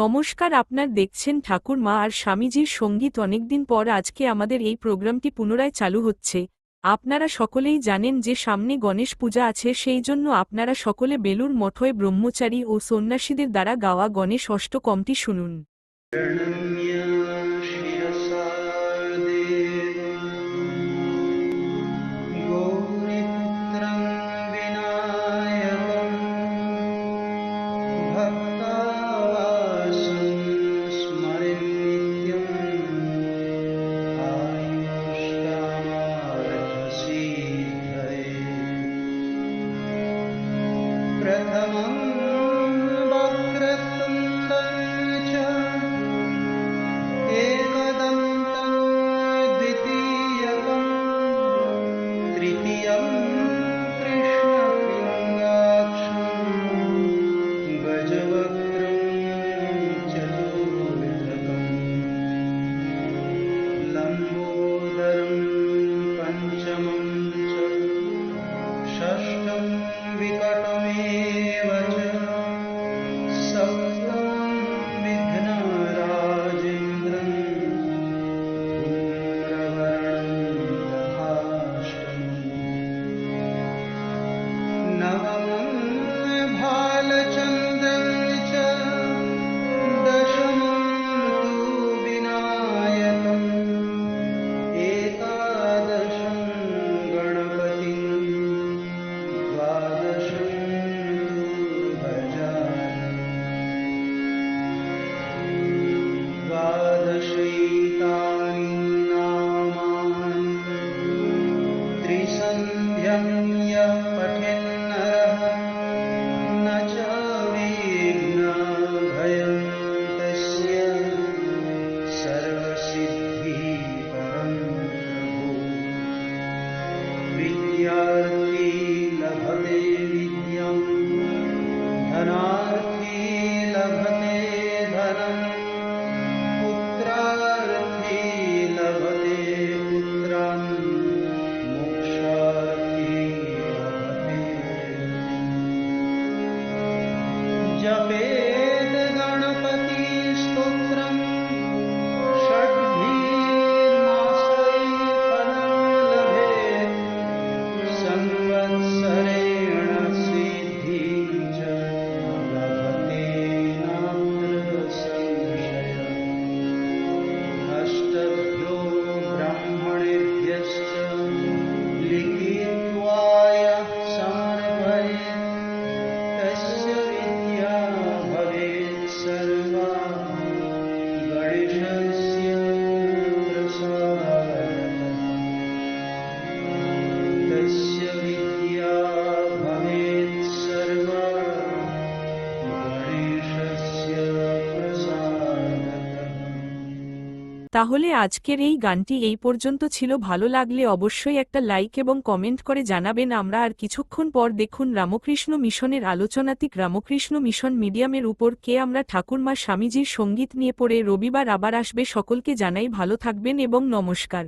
নমস্কার, আপনার দেখছেন ঠাকুরমা আর স্বামীজির সংগীত। অনেকদিন পর আজকে আমাদের এই প্রোগ্রামটি পুনরায় চালু হচ্ছে। আপনারা সকলেই জানেন যে সামনে গণেশ পূজা আছে, সেই জন্য আপনারা সকলে বেলুর মঠয়, ব্রহ্মচারী ও সন্ন্যাসীদের দ্বারা গাওয়া গণেশ অষ্টকমটি শুনুন। 그랬다만 তাহলে আজকের এই গানটি এই পর্যন্ত ছিল। ভালো লাগলে অবশ্যই একটা লাইক এবং কমেন্ট করে জানাবেন। আমরা আর কিছুক্ষণ পর দেখুন রামকৃষ্ণ মিশনের আলোচনাতিক রামকৃষ্ণ মিশন মিডিয়ামের উপর কে আমরা ঠাকুরমা স্বামীজির সংগীত নিয়ে পড়ে। রবিবার আবার আসবে। সকলকে জানাই ভালো থাকবেন এবং নমস্কার।